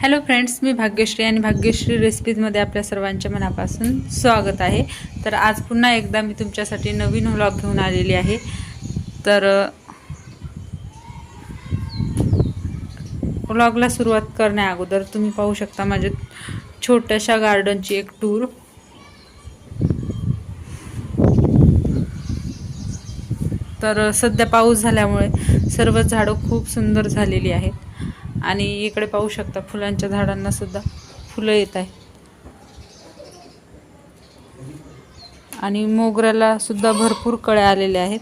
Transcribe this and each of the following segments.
Hello friends मी भाग्यश्री आणि भाग्यश्री रेसिपीजमध्ये आपल्या सर्वांच्या मनापासून स्वागत आहे. तर आज पुन्हा एकदा मी तुमच्यासाठी नवीन व्लॉग घेऊन आलेली आहे. तर व्लॉगला सुरुवात करण्या अगोदर तुम्ही पाहू शकता माझ्या छोट्याशा गार्डनची एक टूर तर सध्या पाऊस झाल्यामुळे सर्व झाडं खूप सुंदर झालेली आहेत. आणि इकडे पाहू शकता फुलांच्या झाडांना सुद्धा फुलं येत आहे. आणि मोगऱ्याला सुद्धा भरपूर कळ्या आलेल्या आहेत.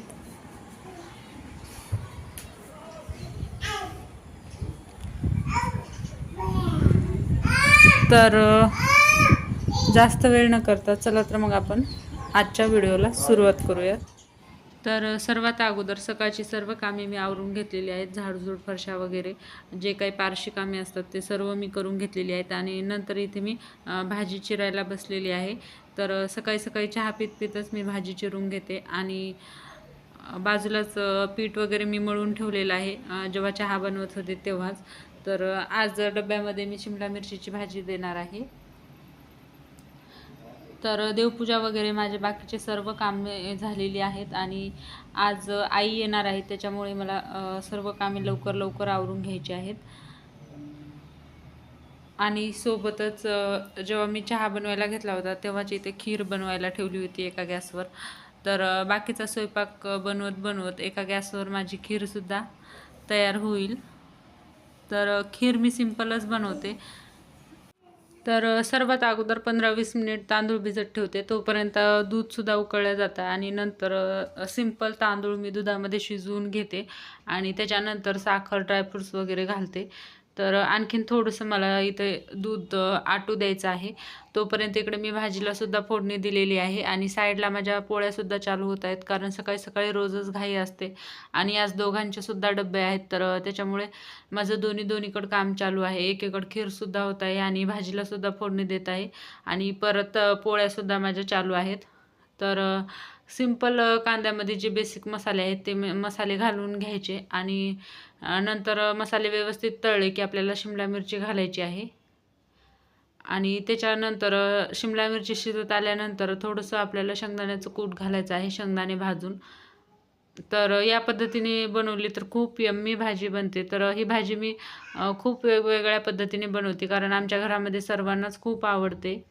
तर जास्त वेळ न करता चला तर मग आपण आजच्या व्हिडिओला सुरुवात करूयात. तर सर्वात अगोदर सकाळची सर्व कामे मी आवरून घेतलेली आहेत झाडझूड फरशा वगैरे जे काही पारशी कामे असतात ते सर्व मी करून घेतलेली आहेत आणि नंतर इथे मी भाजी चिरायला बसलेली आहे. तर सकाळी सकाळी चहा पित पितच मी भाजी चिरून घेते आणि बाजूलाच पीठ वगैरे मी मळून ठेवलेलं आहे जेव्हा चहा बनवत होते तेव्हाच. तर आज डब्यामध्ये मी शिमला मिरचीची भाजी देणार आहे. तर देवपूजा वगैरे माझे बाकीचे सर्व कामे झालेली आहेत आणि आज आई येणार आहे त्याच्यामुळे मला सर्व कामे लवकर लवकर आवरून घ्यायची आहेत. आणि सोबतच जेव्हा मी चहा बनवायला घेतला होता तेव्हाच इथे खीर बनवायला ठेवली होती एका गॅसवर. तर बाकीचा स्वयंपाक बनवत बनवत एका गॅसवर माझी खीरसुद्धा तयार होईल. तर खीर मी सिंपलच बनवते. तर सर्वात अगोदर पंधरा वीस मिनिट तांदूळ भिजत ठेवते. तोपर्यंत दूधसुद्धा उकळलं जातं आणि नंतर सिंपल सिंपल तांदूळ मी दुधामध्ये शिजवून घेते आणि त्याच्यानंतर साखर ड्रायफ्रूट्स वगैरे घालते. तर आणखीन थोडंसं मला इथे दूध आटू द्यायचं आहे. तोपर्यंत इकडे मी भाजीला सुद्धा फोडणी दिलेली आहे आणि साईडला माझ्या पोळ्यासुद्धा चालू होत आहेत कारण सकाळी सकाळी रोजच घाई असते आणि आज दोघांचेसुद्धा डबे आहेत तर त्याच्यामुळे माझं दोन्ही दोन्हीकडं काम चालू आहे. एकीकडं खीरसुद्धा होत आहे आणि भाजीलासुद्धा फोडणी देत आहे आणि परत पोळ्यासुद्धा माझ्या चालू आहेत. तर सिंपल कांद्यामध्ये जे बेसिक मसाले आहेत ते मसाले घालून घ्यायचे आणि नंतर मसाले व्यवस्थित तळले की आपल्याला शिमला मिरची घालायची आहे. आणि त्याच्यानंतर शिमला मिरची शिजत आल्यानंतर थोडंसं आपल्याला शेंगदाण्याचं कूट घालायचं आहे शेंगदाणे भाजून. तर या पद्धतीने बनवली तर खूप यम्मी भाजी बनते. तर ही भाजी मी खूप वेगवेगळ्या पद्धतीने बनवते कारण आमच्या घरामध्ये सर्वांनाच खूप आवडते.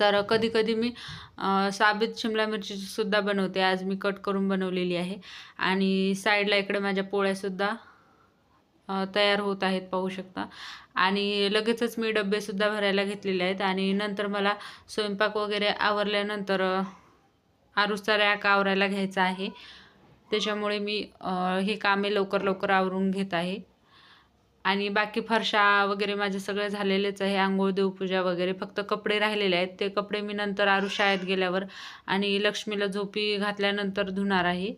तर कधी कधी मी साबित साबीत शिमला मिरचीसुद्धा बनवते. आज मी कट करून बनवलेली आहे. आणि साईडला इकडे माझ्या पोळ्यासुद्धा तयार होत आहेत पाहू शकता. आणि लगेचच मी डबेसुद्धा भरायला घेतलेले आहेत. आणि नंतर मला स्वयंपाक वगैरे आवरल्यानंतर आरुसचा रॅक आवरायला घ्यायचा आहे. त्याच्यामुळे मी हे कामे लवकर लवकर आवरून घेत आहे. आणि बाकी फरशा वगैरे माझे सगळे झालेलेच आहे आंघोळ देवपूजा वगैरे. फक्त कपडे राहिलेले आहेत. ते कपडे मी नंतर आरू शाळेत गेल्यावर आणि लक्ष्मीला झोपी घातल्यानंतर धुणार आहे.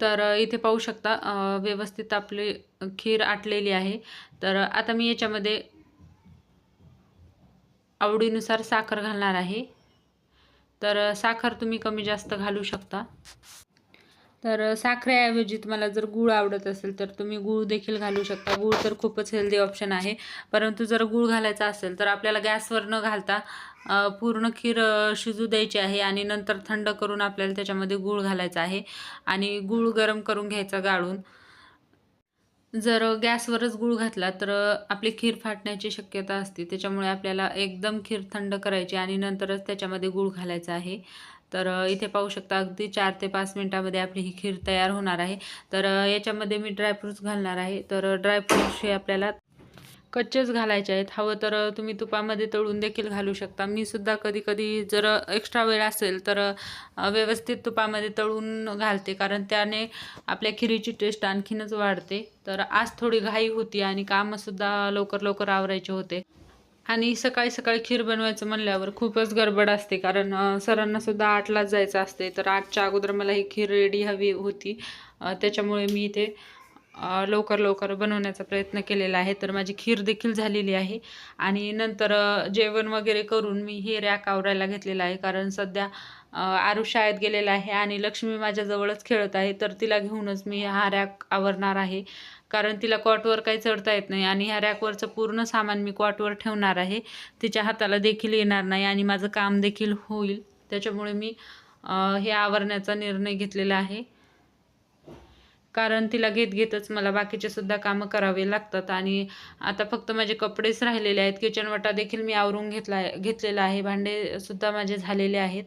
तर इथे पाहू शकता व्यवस्थित आपली खीर आटलेली आहे. तर आता मी याच्यामध्ये आवडीनुसार साखर घालणार आहे. तर साखर तुम्ही कमी जास्त घालू शकता. तर साखरेऐवजी तुम्हाला जर गूळ आवडत असेल तर तुम्ही गूळ देखील घालू शकता. गूळ तर खूपच हेल्दी ऑप्शन आहे. परंतु जर गूळ घालायचा असेल तर आपल्याला गॅसवर न घालता पूर्ण खीर शिजू द्यायची आहे आणि नंतर थंड करून आपल्याला त्याच्यामध्ये गूळ घालायचा आहे आणि गूळ गरम करून घ्यायचा गाळून. जर गॅसवरच गूळ घातला तर आपली खीर फाटण्याची शक्यता असते. त्याच्यामुळे आपल्याला एकदम खीर थंड करायची आणि नंतरच त्याच्यामध्ये गूळ घालायचा आहे. तर इथे पाहू शकता अगदी चार ते पाच मिनटामध्ये आपली ही खीर तयार होणार आहे. तर याच्यामध्ये मी ड्रायफ्रूट्स घालणार आहे. तर ड्रायफ्रूट्स हे आपल्याला कच्चेच घालायचे आहेत. हवं तर तुम्ही तुपामध्ये तळून देखील घालू शकता. मी सुद्धा कधी कधी जर एक्स्ट्रा वेळ असेल तर व्यवस्थित तुपामध्ये तळून घालते. कारण त्याने आपल्या खिरीची टेस्ट आणखीनच वाढते. तर आज थोडी घाई होती आणि कामंसुद्धा लवकर लवकर आवरायचे होते. आणि सकाळी सकाळी खीर बनवायचं म्हणल्यावर खूपच गडबड असते. कारण सरांना सुद्धा आठलाच जायचं असते. तर आठच्या अगोदर मला ही खीर रेडी हवी होती. त्याच्यामुळे मी इथे लवकर लवकर बनवण्याचा प्रयत्न केलेला आहे. तर माझी खीर देखील झालेली आहे. आणि नंतर जेवण वगैरे करून मी हे रॅक आवरायला घेतलेलं आहे. कारण सध्या आरुष शाळेत गेलेला आहे आणि लक्ष्मी माझ्याजवळच खेळत आहे. तर तिला घेऊनच मी हा रॅक आवरणार आहे. कारण तिला कॉटवर काही चढता येत नाही आणि ह्या रॅकवरचं पूर्ण सामान मी कॉटवर ठेवणार आहे. तिच्या हाताला देखील येणार नाही आणि माझं काम देखील होईल. त्याच्यामुळे मी हे आवरण्याचा निर्णय घेतलेला आहे. कारण तिला घेत घेतच मला बाकीचे सुद्धा कामं करावे लागतात आणि आता फक्त माझे कपडेच राहिलेले आहेत. किचनवटा देखील मी आवरून घेतला घेतलेला आहे. भांडे सुद्धा माझे झालेले आहेत.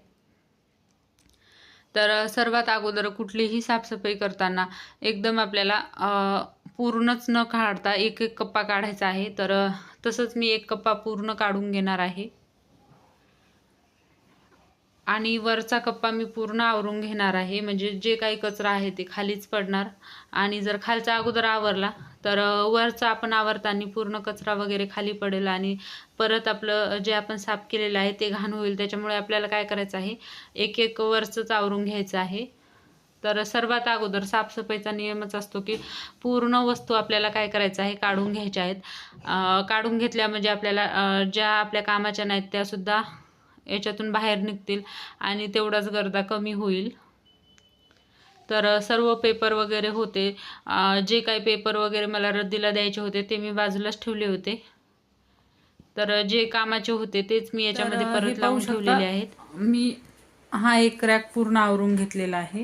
तर सर्वात अगोदर कुठलीही साफसफाई करताना एकदम आपल्याला पूर्णच न काढता एक एक कप्पा काढायचा आहे. तर तसंच मी एक कप्पा पूर्ण काढून घेणार आहे. आणि वरचा कप्पा मी पूर्ण आवरून घेणार आहे. म्हणजे जे काही कचरा आहे ते खालीच पडणार. आणि जर खालचा अगोदर आवरला तर वरचा आपण आवरताना पूर्ण कचरा वगैरे खाली पडेल आणि परत आपलं जे आपण साफ केलेलं आहे ते घाण होईल. त्याच्यामुळे आपल्याला काय करायचं आहे एक एक वरचंच आवरून घ्यायचं आहे. तर सर्वात अगोदर साफसफाईचा नियमच असतो की पूर्ण वस्तू आपल्याला काय करायचं आहे काढून घ्यायच्या आहेत. काढून घेतल्या म्हणजे आपल्याला ज्या आपल्या कामाच्या नाहीत त्यासुद्धा याच्यातून बाहेर निघतील आणि तेवढाच गर्दा कमी होईल. तर सर्व पेपर वगैरे होते. जे काही पेपर वगैरे मला रद्दीला द्यायचे होते ते मी बाजूलाच ठेवले होते. तर जे कामाचे होते तेच मी याच्यामध्ये परत लावून. ठेवलेले आहेत. मी हा एक रॅक पूर्ण आवरून घेतलेला आहे.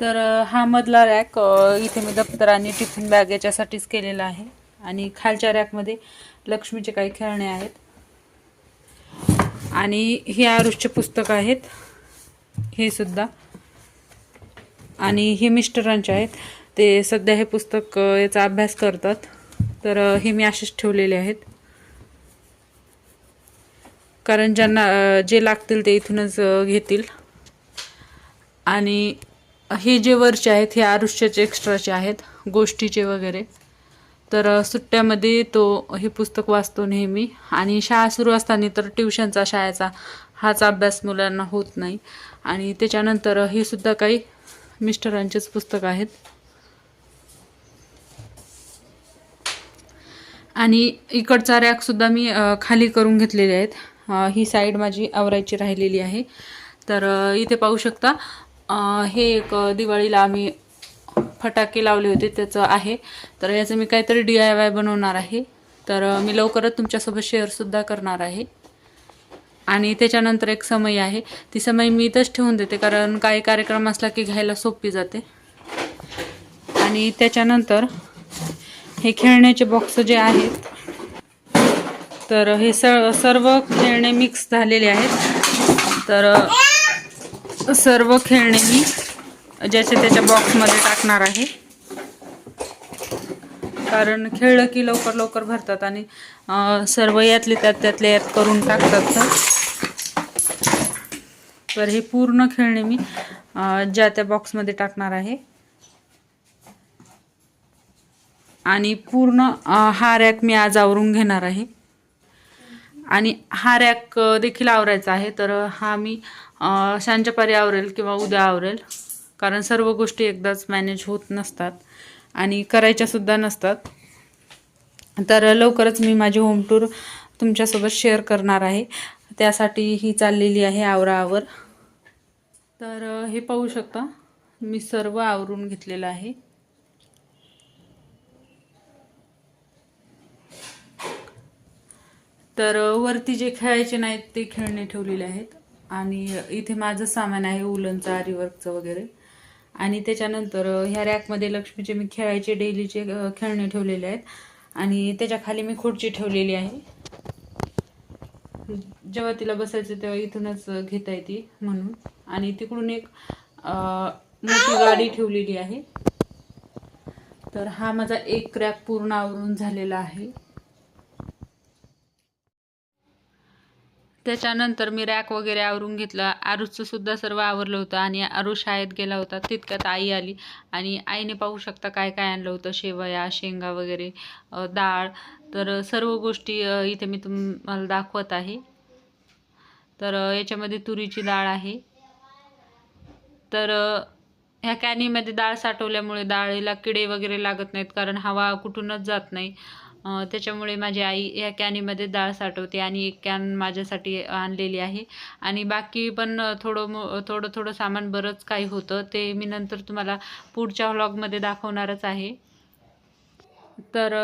तर हा मधला रॅक इथे मी दप्तर आणि टिफिन बॅग याच्यासाठीच केलेला आहे. आणि खालच्या रॅकमध्ये लक्ष्मीचे काही खेळणे आहेत. आणि हे आरुषचे पुस्तक आहेत. हे सुद्धा. आणि हे मिस्टरांचे आहेत. ते सध्या हे पुस्तक याचा अभ्यास करतात. तर हे मी असेच ठेवलेले आहेत. कारण ज्यांना जे लागतील ते इथूनच घेतील. आणि हे जे वरचे आहेत हे आरुष्याचे एक्स्ट्राचे आहेत. गोष्टीचे वगैरे. तर सुट्ट्यामध्ये तो हे पुस्तक वाचतो नेहमी. आणि शाळा सुरू असताना तर ट्युशनचा शाळेचा हाच अभ्यास मुलांना होत नाही. आणि त्याच्यानंतर हे सुद्धा काही मिस्टरांचेच पुस्तक आहेत. आणि इकडचा रॅकसुद्धा मी खाली करून घेतलेले आहेत. ही साईड माझी आवरायची राहिलेली आहे. तर इथे पाहू शकता हे एक दिवाळीला आम्ही फटाके लावले होते त्याचं आहे. तर याचं मी काहीतरी डी आय वाय बनवणार आहे. तर मी लवकरच तुमच्यासोबत शेअरसुद्धा करणार आहे. आणि त्याच्यानंतर एक समय आहे. ती समय मी इथंच ठेवून देते कारण काही कार्यक्रम असला की घ्यायला सोपी जाते. आणि त्याच्यानंतर हे खेळण्याचे बॉक्स जे आहेत तर हे स सर्व खेळणे मिक्स झालेले आहेत. तर सर्व खेळणे मी ज्याच्या त्याच्या बॉक्समध्ये टाकणार आहे. कारण खेळलं की लवकर लवकर भरतात आणि सर्व यातले त्यात त्यातले यात करून टाकतात तर. तर हे पूर्ण खेळणे मी ज्या त्या बॉक्समध्ये टाकणार आहे. आणि पूर्ण हा रॅक मी आज आवरून घेणार आहे. आणि हा रॅक देखील आवरायचा आहे. तर हा मी सांजपारी आवरेल किंवा उद्या आवरेल. कारण सर्व गोष्टी एकदाच मॅनेज होत नसतात आणि करायच्यासुद्धा नसतात. तर लवकरच मी माझी होम टूर तुमच्यासोबत शेअर करणार आहे. त्यासाठी ही चाललेली आहे आवराआवर तर हे पाहू शकता मी सर्व आवरून घेतलेलं आहे. तर वरती जे खेळायचे नाहीत ते खेळणे ठेवलेले आहेत. आणि इथे माझं सामान आहे उलनचं आरीवर्कचं वगैरे. आणि त्याच्यानंतर ह्या रॅकमध्ये लक्ष्मीचे मी खेळायचे डेलीचे खेळणे ठेवलेले आहेत. आणि त्याच्याखाली मी खुर्ची ठेवलेली आहे. जेव्हा तिला बसायचं तेव्हा इथूनच घेता येते म्हणून. आणि तिकडून एक मोठी गाडी ठेवलेली आहे. तर हा माझा एक रॅक पूर्ण आवरून झालेला आहे. त्याच्यानंतर मी रॅक वगैरे आवरून घेतलं. आरुषचं सुद्धा सर्व आवरलं होतं आणि आरुष शाळेत गेला होता. तितक्यात आई आली आणि आईने पाहू शकता काय काय आणलं होतं. शेवया शेंगा वगैरे डाळ. तर सर्व गोष्टी इथे मी तुम्हाला दाखवत आहे. तर याच्यामध्ये तुरीची डाळ आहे. तर ह्या कॅनीमध्ये डाळ साठवल्यामुळे डाळीला किडे वगैरे लागत नाहीत कारण हवा कुठूनच जात नाही. त्याच्यामुळे माझी आई या कॅनीमध्ये डाळ साठवते आणि एक कॅन माझ्यासाठी आणलेली आहे. आणि बाकी पण थोडं मो थोडं थोडं सामान बरंच काही होतं. ते मी नंतर तुम्हाला पुढच्या व्लॉगमध्ये दाखवणारच आहे. तर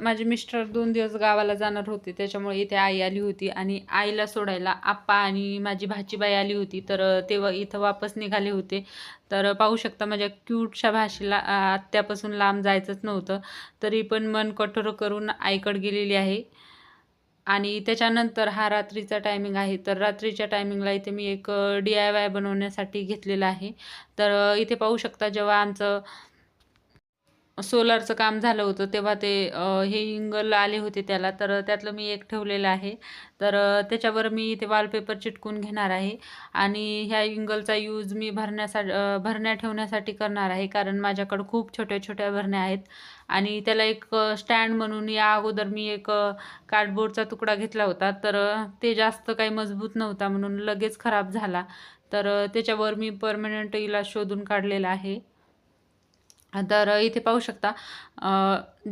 माझे मिस्टर दोन दिवस गावाला जाणार होते. त्याच्यामुळे इथे आई आली होती आणि आईला सोडायला आप्पा आणि माझी भाचीबाई आली होती. तर तेव्हा इथं वापस निघाले होते. तर पाहू शकता माझ्या क्यूटच्या भाषेला आत्यापासून लांब जायचंच नव्हतं. तरी पण मन कठोर करून आईकड गेलेली आहे. आणि त्याच्यानंतर हा रात्रीचा टायमिंग आहे. तर रात्रीच्या टायमिंगला इथे मी एक डी आय वाय बनवण्यासाठी घेतलेला आहे. तर इथे पाहू शकता जेव्हा आमचं सोलारचं काम झालं होतं तेव्हा ते हे इंगल आले होते त्याला. तर त्यातलं मी एक ठेवलेलं आहे. तर त्याच्यावर मी ते वॉलपेपर चिटकून घेणार आहे. आणि ह्या इंगलचा यूज मी भरण्यासाठी भरण्या ठेवण्यासाठी करणार आहे. कारण माझ्याकडं खूप छोट्या छोट्या भरण्या आहेत. आणि त्याला एक स्टँड म्हणून या अगोदर मी एक कार्डबोर्डचा तुकडा घेतला होता. तर ते जास्त काही मजबूत नव्हता म्हणून लगेच खराब झाला. तर त्याच्यावर मी परमनंट इलाज शोधून काढलेला आहे. तर इथे पाहू शकता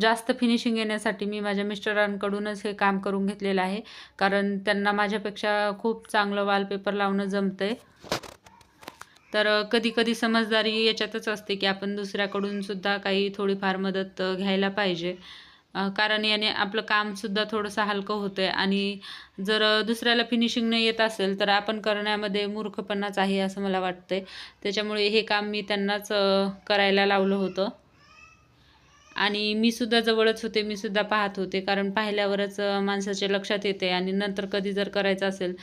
जास्त फिनिशिंग येण्यासाठी मी माझ्या मिस्टरांकडूनच हे काम करून घेतलेलं आहे. कारण त्यांना माझ्यापेक्षा खूप चांगलं वॉलपेपर लावणं जमतं आहे तर कधी कधी समजदारी याच्यातच असते की आपण दुसऱ्याकडून सुद्धा काही थोडीफार मदत घ्यायला पाहिजे. कारण याने आपलं कामसुद्धा थोडंसं हलकं होतं आहे आणि जर दुसऱ्याला फिनिशिंग नाही येत असेल तर आपण करण्यामध्ये मूर्खपणाच आहे असं मला वाटतं आहे त्याच्यामुळे हे काम मी त्यांनाच करायला लावलं होतं. आणि मी सुद्धा जवळच होते मी सुद्धा पाहत होते. कारण पाहिल्यावरच माणसाच्या लक्षात येते आणि नंतर कधी जर करायचं असेल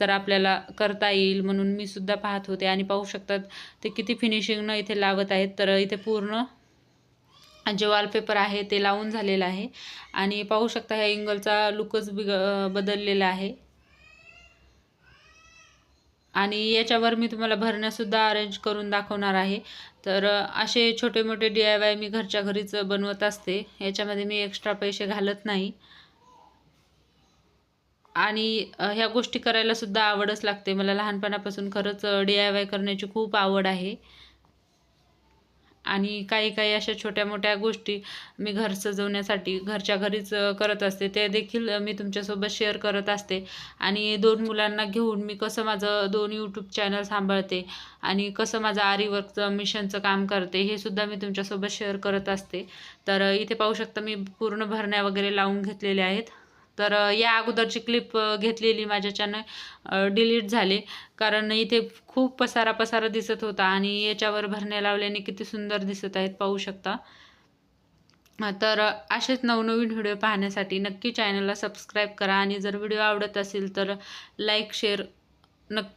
तर आपल्याला करता येईल म्हणून मी सुद्धा पाहत होते. आणि पाहू शकतात ते किती फिनिशिंगनं इथे लावत आहेत तर इथे पूर्ण जे वॉलपेपर आहे ते लावून झालेलं आहे. आणि पाहू शकता ह्या एंगलचा लुकच बिग बदललेला आहे. आणि याच्यावर मी तुम्हाला भरण्यासुद्धा अरेंज करून दाखवणार आहे. तर असे छोटे मोठे डी आय वाय मी घरच्या घरीच बनवत असते. याच्यामध्ये मी एक्स्ट्रा पैसे घालत नाही. आणि ह्या गोष्टी करायला सुद्धा आवडच लागते. मला लहानपणापासून खरंच डी आय वाय करण्याची खूप आवड आहे. आणि काही काही अशा छोट्या मोठ्या गोष्टी मी घर सजवण्यासाठी घरच्या घरीच करत असते. ते देखील मी तुमच्यासोबत शेअर करत असते. आणि दोन मुलांना घेऊन मी कसं माझं दोन यूट्यूब चॅनल सांभाळते आणि कसं माझं आरीवर्कचं मिशनचं काम करते हे सुद्धा मी तुमच्यासोबत शेअर करत असते. तर इथे पाहू शकता मी पूर्ण भरण्या वगैरे लावून घेतलेल्या आहेत. तर या अगोदरची क्लिप घेतलेली माझ्या चॅनल डिलीट झाले. कारण इथे खूप पसारा पसारा दिसत होता आणि याच्यावर भरण्या लावल्याने किती सुंदर दिसत आहेत पाहू शकता. तर असेच नवनवीन व्हिडिओ पाहण्यासाठी नक्की चॅनलला सबस्क्राईब करा आणि जर व्हिडिओ आवडत असेल तर लाईक शेअर नक्की